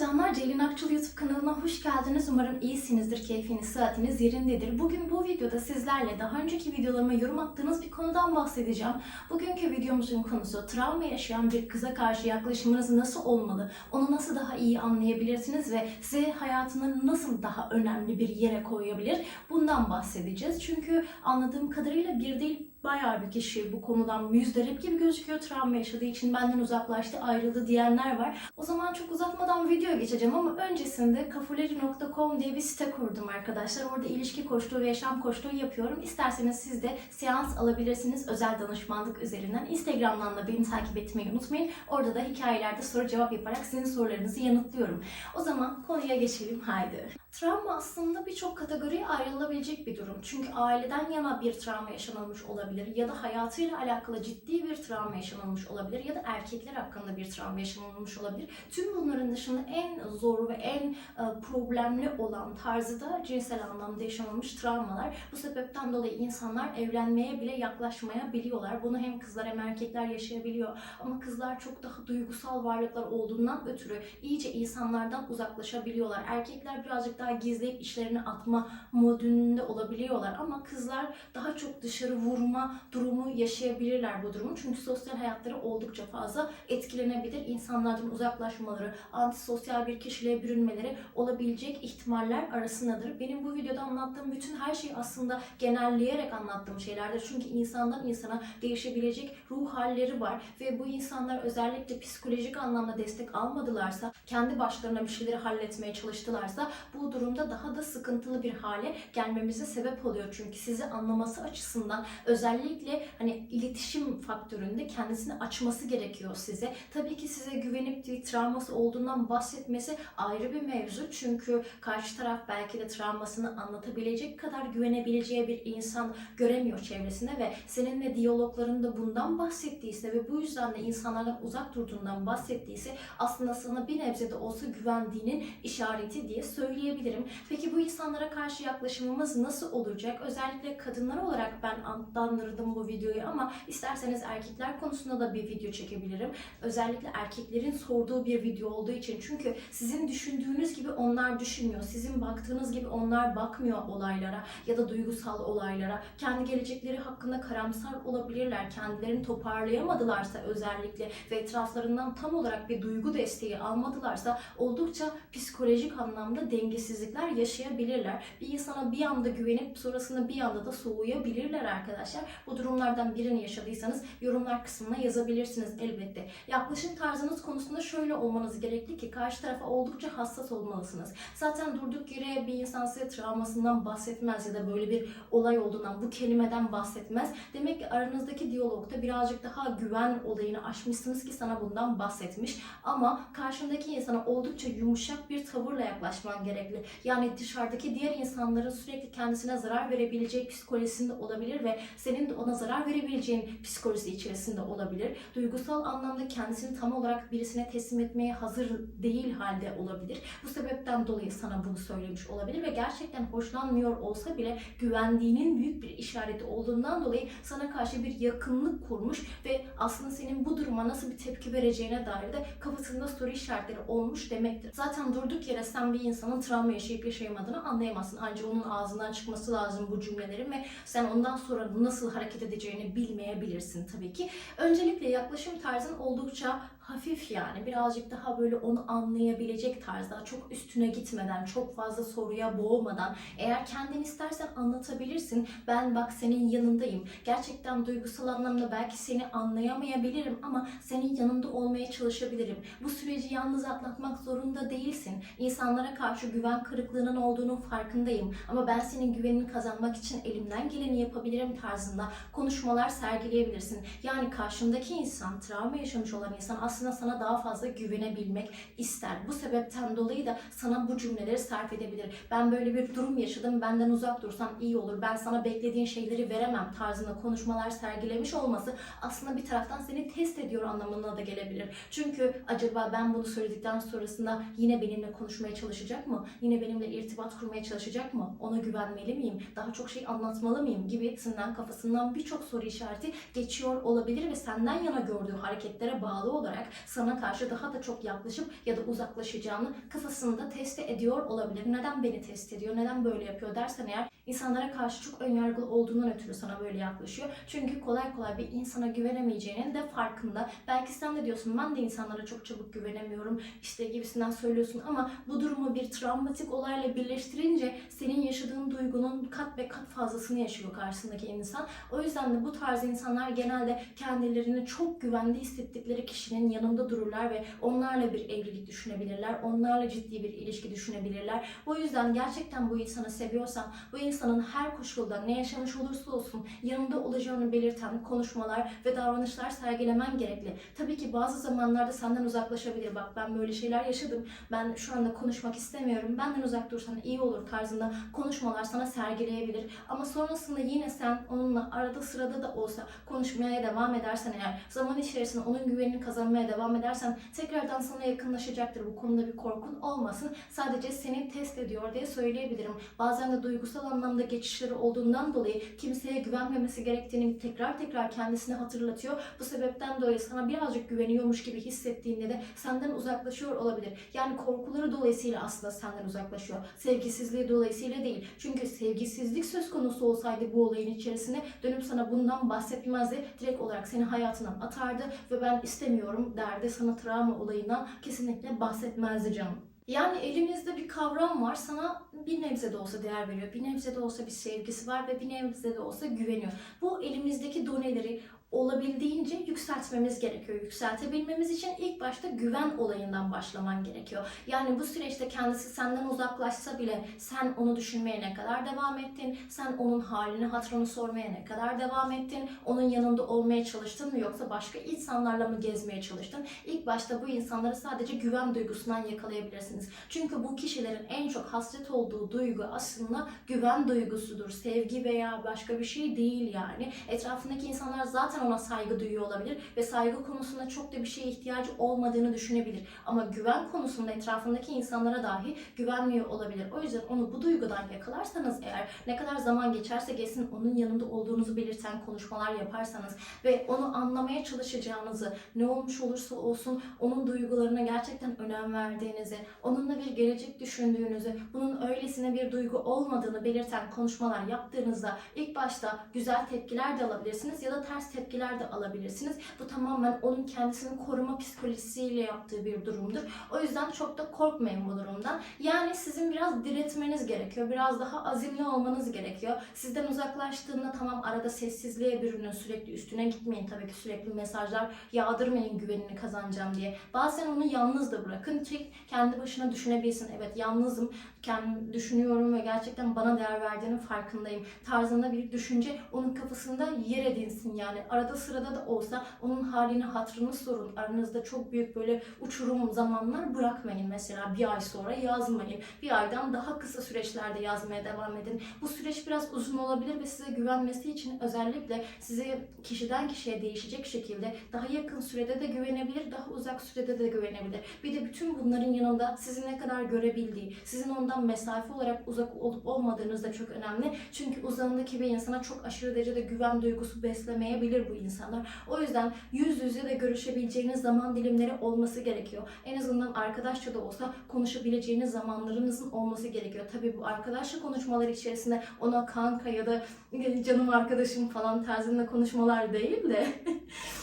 canlar, Ceylin Akçıl YouTube kanalına hoş geldiniz. Umarım iyisinizdir, keyfiniz, sıhhatiniz yerindedir. Bugün bu videoda sizlerle daha önceki videolarıma yorum attığınız bir konudan bahsedeceğim. Bugünkü videomuzun konusu travma yaşayan bir kıza karşı yaklaşımınız nasıl olmalı? Onu nasıl daha iyi anlayabilirsiniz ve sizi hayatının nasıl daha önemli bir yere koyabilir? Bundan bahsedeceğiz. Çünkü anladığım kadarıyla bir değil bayağı bir kişi bu konudan müzdarip gibi gözüküyor. Travma yaşadığı için benden uzaklaştı, ayrıldı diyenler var. O zaman çok uzatmadan videoya geçeceğim ama öncesinde kafuleri.com diye bir site kurdum arkadaşlar. Orada ilişki koçluğu ve yaşam koçluğu yapıyorum. İsterseniz siz de seans alabilirsiniz özel danışmanlık üzerinden. Instagram'dan da beni takip etmeyi unutmayın. Orada da hikayelerde soru cevap yaparak sizin sorularınızı yanıtlıyorum. O zaman konuya geçelim haydi. Travma aslında birçok kategoriye ayrılabilecek bir durum. Çünkü aileden yana bir travma yaşanılmış olabilir ya da hayatıyla alakalı ciddi bir travma yaşanılmış olabilir ya da erkekler hakkında bir travma yaşanılmış olabilir. Tüm bunların dışında en zor ve en e, problemli olan tarzı da cinsel anlamda yaşanılmış travmalar. Bu sebepten dolayı insanlar evlenmeye bile yaklaşmayabiliyorlar. Bunu hem kızlar hem erkekler yaşayabiliyor. Ama kızlar çok daha duygusal varlıklar olduğundan ötürü iyice insanlardan uzaklaşabiliyorlar. Erkekler birazcık daha gizleyip işlerini atma modunda olabiliyorlar ama kızlar daha çok dışarı vurma durumu yaşayabilirler bu durumu. Çünkü sosyal hayatları oldukça fazla etkilenebilir. İnsanlardan uzaklaşmaları, antisosyal bir kişiliğe bürünmeleri olabilecek ihtimaller arasındadır. Benim bu videoda anlattığım bütün her şey aslında genelleyerek anlattığım şeylerdir. Çünkü insandan insana değişebilecek ruh halleri var ve bu insanlar özellikle psikolojik anlamda destek almadılarsa, kendi başlarına bir şeyleri halletmeye çalıştılarsa bu durumda daha da sıkıntılı bir hale gelmemize sebep oluyor. Çünkü sizi anlaması açısından özellikle hani iletişim faktöründe kendisini açması gerekiyor size. Tabii ki size güvenip bir travması olduğundan bahsetmesi ayrı bir mevzu. Çünkü karşı taraf belki de travmasını anlatabilecek kadar güvenebileceği bir insan göremiyor çevresinde ve seninle diyaloglarında bundan bahsettiyse ve bu yüzden de insanlardan uzak durduğundan bahsettiyse aslında sana bir nebze de olsa güvendiğinin işareti diye söyleyebilirim. Peki bu insanlara karşı yaklaşımımız nasıl olacak? Özellikle kadınlar olarak ben adlandırdım bu videoyu ama isterseniz erkekler konusunda da bir video çekebilirim. Özellikle erkeklerin sorduğu bir video olduğu için. Çünkü sizin düşündüğünüz gibi onlar düşünmüyor. Sizin baktığınız gibi onlar bakmıyor olaylara ya da duygusal olaylara. Kendi gelecekleri hakkında karamsar olabilirler. Kendilerini toparlayamadılarsa özellikle ve etraflarından tam olarak bir duygu desteği almadılarsa oldukça psikolojik anlamda dengesizlikler yaşayabilirler. Bir insana bir anda güvenip sonrasında bir anda da soğuyabilirler arkadaşlar. Bu durumlardan birini yaşadıysanız yorumlar kısmına yazabilirsiniz elbette. Yaklaşım tarzınız konusunda şöyle olmanız gerekli ki karşı tarafa oldukça hassas olmalısınız. Zaten durduk yere bir insan size travmasından bahsetmez ya da böyle bir olay olduğundan bu kelimeden bahsetmez. Demek ki aranızdaki diyalogda birazcık daha güven olayını aşmışsınız ki sana bundan bahsetmiş. Ama karşındaki insana oldukça yumuşak bir tavırla yaklaşman gerekli. Yani dışarıdaki diğer insanların sürekli kendisine zarar verebileceği psikolojisinde olabilir ve senin de ona zarar verebileceğin psikolojisi içerisinde olabilir. Duygusal anlamda kendisini tam olarak birisine teslim etmeye hazır değil halde olabilir. Bu sebepten dolayı sana bunu söylemiş olabilir ve gerçekten hoşlanmıyor olsa bile güvendiğinin büyük bir işareti olduğundan dolayı sana karşı bir yakınlık kurmuş ve aslında senin bu duruma nasıl bir tepki vereceğine dair de kafasında soru işaretleri olmuş demektir. Zaten durduk yere sen bir insanın travma yaşayıp yaşayamadığını anlayamazsın. Ancak onun ağzından çıkması lazım bu cümlelerin ve sen ondan sonra nasıl hareket edeceğini bilmeyebilirsin tabii ki. Öncelikle yaklaşım tarzın oldukça hafif yani. Birazcık daha böyle onu anlayabilecek tarzda çok üstüne gitmeden çok fazla soruya boğmadan. Eğer kendin istersen anlatabilirsin. Ben bak senin yanındayım. Gerçekten duygusal anlamda belki seni anlayamayabilirim ama senin yanında olmaya çalışabilirim. Bu süreci yalnız atlatmak zorunda değilsin. İnsanlara karşı güven kırıklığının olduğunun farkındayım. Ama ben senin güvenini kazanmak için elimden geleni yapabilirim tarzında konuşmalar sergileyebilirsin. Yani karşındaki insan travma yaşamış olan insan aslında sana daha fazla güvenebilmek ister. Bu sebepten dolayı da sana bu cümleleri sarf edebilir. Ben böyle bir durum yaşadım, benden uzak dursan iyi olur. Ben sana beklediğin şeyleri veremem tarzında konuşmalar sergilemiş olması aslında bir taraftan seni test ediyor anlamına da gelebilir. Çünkü acaba ben bunu söyledikten sonrasında yine benimle konuşmaya çalışacak mı? Yine benimle irtibat kurmaya çalışacak mı? Ona güvenmeli miyim? Daha çok şey anlatmalı mıyım? Gibisinden kafasından birçok soru işareti geçiyor olabilir ve senden yana gördüğü hareketlere bağlı olarak sana karşı daha da çok yaklaşıp ya da uzaklaşacağını kafasında test ediyor olabilir. Neden beni test ediyor, neden böyle yapıyor dersen eğer insanlara karşı çok önyargılı olduğundan ötürü sana böyle yaklaşıyor. Çünkü kolay kolay bir insana güvenemeyeceğinin de farkında. Belki sen de diyorsun ben de insanlara çok çabuk güvenemiyorum işte gibisinden söylüyorsun ama bu durumu bir travmatik olayla birleştirince senin yaşadığın duygunun kat ve kat fazlasını yaşıyor karşısındaki insan. O yüzden de bu tarz insanlar genelde kendilerini çok güvende hissettikleri kişinin yanında dururlar ve onlarla bir evlilik düşünebilirler. Onlarla ciddi bir ilişki düşünebilirler. O yüzden gerçekten bu insanı seviyorsan, bu insanın her koşulda ne yaşamış olursa olsun yanında olacağını belirten konuşmalar ve davranışlar sergilemen gerekli. Tabii ki bazı zamanlarda senden uzaklaşabilir. Bak ben böyle şeyler yaşadım. Ben şu anda konuşmak istemiyorum. Benden uzak dursan iyi olur tarzında konuşmalar sana sergileyebilir. Ama sonrasında yine sen onunla arada sırada da olsa konuşmaya devam edersen eğer zaman içerisinde onun güvenini kazanmaya devam edersen tekrardan sana yakınlaşacaktır. Bu konuda bir korkun olmasın. Sadece seni test ediyor diye söyleyebilirim. Bazen de duygusal anlamda geçişleri olduğundan dolayı kimseye güvenmemesi gerektiğini tekrar tekrar kendisine hatırlatıyor. Bu sebepten dolayı sana birazcık güveniyormuş gibi hissettiğinde de senden uzaklaşıyor olabilir. Yani korkuları dolayısıyla aslında senden uzaklaşıyor. Sevgisizliği dolayısıyla değil. Çünkü sevgisizlik söz konusu olsaydı bu olayın içerisinde dönüp sana bundan bahsetmezdi. Direkt olarak seni hayatından atardı ve ben istemiyorum derdi. Sana travma olayından kesinlikle bahsetmezdi canım. Yani elimizde bir kavram var. Sana bir nebze de olsa değer veriyor. Bir nebze de olsa bir sevgisi var ve bir nebze de olsa güveniyor. Bu elimizdeki doneleri olabildiğince yükseltmemiz gerekiyor. Yükseltebilmemiz için ilk başta güven olayından başlaman gerekiyor. Yani bu süreçte kendisi senden uzaklaşsa bile sen onu düşünmeye ne kadar devam ettin? Sen onun halini, hatırını sormaya ne kadar devam ettin? Onun yanında olmaya çalıştın mı yoksa başka insanlarla mı gezmeye çalıştın? İlk başta bu insanları sadece güven duygusundan yakalayabilirsiniz. Çünkü bu kişilerin en çok hasret olduğu duygu aslında güven duygusudur. Sevgi veya başka bir şey değil yani. Etrafındaki insanlar zaten ona saygı duyuyor olabilir ve saygı konusunda çok da bir şeye ihtiyacı olmadığını düşünebilir. Ama güven konusunda etrafındaki insanlara dahi güvenmiyor olabilir. O yüzden onu bu duygudan yakalarsanız eğer ne kadar zaman geçerse geçsin onun yanında olduğunuzu belirten konuşmalar yaparsanız ve onu anlamaya çalışacağınızı, ne olmuş olursa olsun onun duygularına gerçekten önem verdiğinizi, onunla bir gelecek düşündüğünüzü, bunun öylesine bir duygu olmadığını belirten konuşmalar yaptığınızda ilk başta güzel tepkiler de alabilirsiniz ya da ters tepkiler de alabilirsiniz. Bu tamamen onun kendisini koruma psikolojisiyle yaptığı bir durumdur. O yüzden çok da korkmayın bu durumdan. Yani sizin biraz diretmeniz gerekiyor. Biraz daha azimli olmanız gerekiyor. Sizden uzaklaştığında tamam arada sessizliğe bürünün. Sürekli üstüne gitmeyin. Tabii ki sürekli mesajlar yağdırmayın güvenini kazanacağım diye. Bazen onu yalnız da bırakın ki kendi başına düşünebilsin. Evet yalnızım, kendim düşünüyorum ve gerçekten bana değer verdiğinin farkındayım. Tarzında bir düşünce onun kafasında yer edinsin yani. Arada sırada da olsa onun halini hatırını sorun. Aranızda çok büyük böyle uçurum zamanlar bırakmayın. Mesela bir ay sonra yazmayın. Bir aydan daha kısa süreçlerde yazmaya devam edin. Bu süreç biraz uzun olabilir ve size güvenmesi için özellikle size kişiden kişiye değişecek şekilde daha yakın sürede de güvenebilir, daha uzak sürede de güvenebilir. Bir de bütün bunların yanında sizi ne kadar görebildiği, sizin ondan mesafe olarak uzak olup olmadığınız da çok önemli. Çünkü uzağındaki bir insana çok aşırı derecede güven duygusu beslemeyebilir bu insanlar. O yüzden yüz yüze de görüşebileceğiniz zaman dilimleri olması gerekiyor. En azından arkadaşça da olsa konuşabileceğiniz zamanlarınızın olması gerekiyor. Tabii bu arkadaşça konuşmalar içerisinde ona kanka ya da canım arkadaşım falan tarzında konuşmalar değil de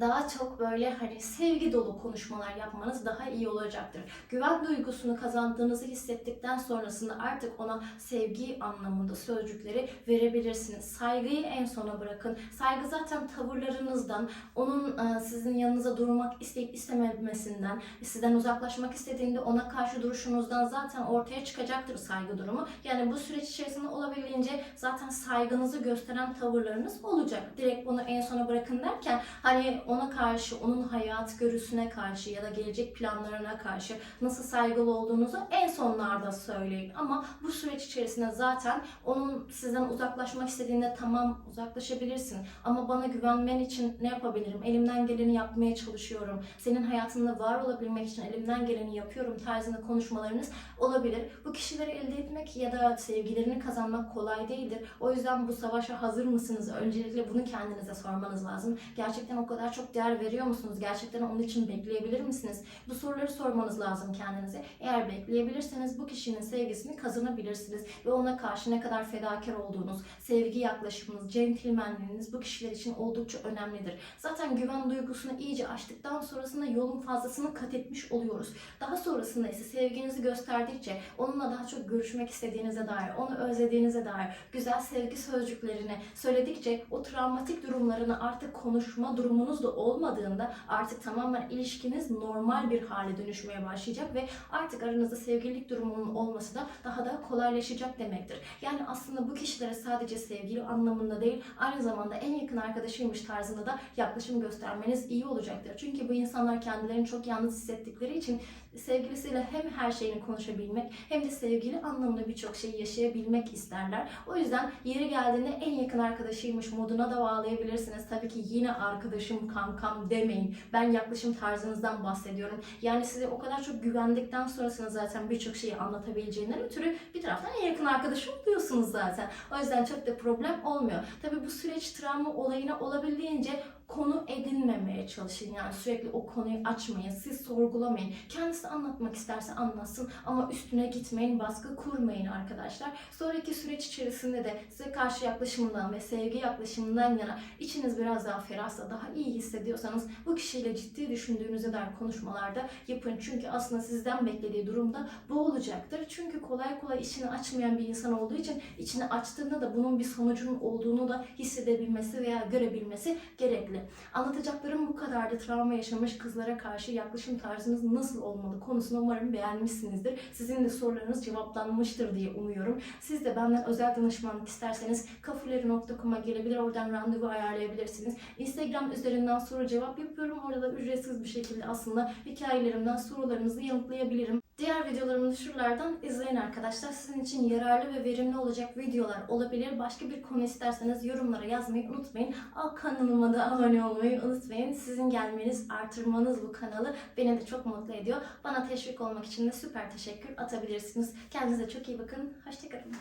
daha çok böyle hani sevgi dolu konuşmalar yapmanız daha iyi olacaktır. Güven duygusunu kazandığınızı hissettikten sonrasında artık ona sevgi anlamında sözcükleri verebilirsiniz. Saygıyı en sona bırakın. Saygı zaten tavırlarınızdan, onun e, sizin yanınıza durmak isteyip istememesinden, sizden uzaklaşmak istediğinde ona karşı duruşunuzdan zaten ortaya çıkacaktır saygı durumu. Yani bu süreç içerisinde olabildiğince zaten saygınızı gösteren tavırlarınız olacak. Direkt bunu en sona bırakın derken hani ona karşı, onun hayat görüşüne karşı ya da gelecek planlarına karşı nasıl saygılı olduğunuzu en sonlarda söyleyin. Ama bu süreç içerisinde zaten onun sizden uzaklaşmak istediğinde tamam uzaklaşabilirsin. Ama bana güvenmen için ne yapabilirim? Elimden geleni yapmaya çalışıyorum. Senin hayatında var olabilmek için elimden geleni yapıyorum tarzında konuşmalarınız olabilir. Bu kişileri elde etmek ya da sevgilerini kazanmak kolay değildir. O yüzden bu savaşa hazır mısınız? Öncelikle bunu kendinize sormanız lazım. Gerçekten o kadar kadar çok değer veriyor musunuz? Gerçekten onun için bekleyebilir misiniz? Bu soruları sormanız lazım kendinize. Eğer bekleyebilirseniz bu kişinin sevgisini kazanabilirsiniz. Ve ona karşı ne kadar fedakar olduğunuz, sevgi yaklaşımınız, centilmenliğiniz bu kişiler için oldukça önemlidir. Zaten güven duygusunu iyice aştıktan sonrasında yolun fazlasını kat etmiş oluyoruz. Daha sonrasında ise sevginizi gösterdikçe onunla daha çok görüşmek istediğinize dair, onu özlediğinize dair güzel sevgi sözcüklerini söyledikçe o travmatik durumlarını artık konuşma durumunuz da olmadığında artık tamamen ilişkiniz normal bir hale dönüşmeye başlayacak ve artık aranızda sevgililik durumunun olması da daha da kolaylaşacak demektir. Yani aslında bu kişilere sadece sevgili anlamında değil aynı zamanda en yakın arkadaşıymış tarzında da yaklaşım göstermeniz iyi olacaktır. Çünkü bu insanlar kendilerini çok yalnız hissettikleri için sevgilisiyle hem her şeyini konuşabilmek hem de sevgili anlamında birçok şeyi yaşayabilmek isterler. O yüzden yeri geldiğinde en yakın arkadaşıymış moduna da bağlayabilirsiniz. Tabii ki yine arkadaşım, kankam demeyin. Ben yaklaşım tarzınızdan bahsediyorum. Yani size o kadar çok güvendikten sonrasında zaten birçok şeyi anlatabileceğinden ötürü bir taraftan en yakın arkadaşım oluyorsunuz zaten. O yüzden çok da problem olmuyor. Tabii bu süreç travma olayına olabildiğince konu çalışın. Yani sürekli o konuyu açmayın, siz sorgulamayın. Kendisi anlatmak isterse anlatsın ama üstüne gitmeyin, baskı kurmayın arkadaşlar. Sonraki süreç içerisinde de size karşı yaklaşımından ve sevgi yaklaşımından yana içiniz biraz daha ferahsa, daha iyi hissediyorsanız bu kişiyle ciddi düşündüğünüze dair konuşmalarda yapın. Çünkü aslında sizden beklediği durumda bu olacaktır. Çünkü kolay kolay içini açmayan bir insan olduğu için içini açtığında da bunun bir sonucunun olduğunu da hissedebilmesi veya görebilmesi gerekli. Anlatacaklarım bu kadardı. Travma yaşamış kızlara karşı yaklaşım tarzınız nasıl olmalı konusunu umarım beğenmişsinizdir. Sizin de sorularınız cevaplanmıştır diye umuyorum. Siz de benden özel danışmanlık isterseniz kafuleri.com'a gelebilir. Oradan randevu ayarlayabilirsiniz. Instagram üzerinden soru cevap yapıyorum. Orada da ücretsiz bir şekilde aslında hikayelerimden sorularınızı yanıtlayabilirim. Diğer videolarımı şuralardan izleyin arkadaşlar. Sizin için yararlı ve verimli olacak videolar olabilir. Başka bir konu isterseniz yorumlara yazmayı unutmayın. Al kanalıma da abone olmayı unutmayın. Sizin gelmeniz, artırmanız bu kanalı beni de çok mutlu ediyor. Bana teşvik olmak için de süper teşekkür atabilirsiniz. Kendinize çok iyi bakın. Hoşçakalın.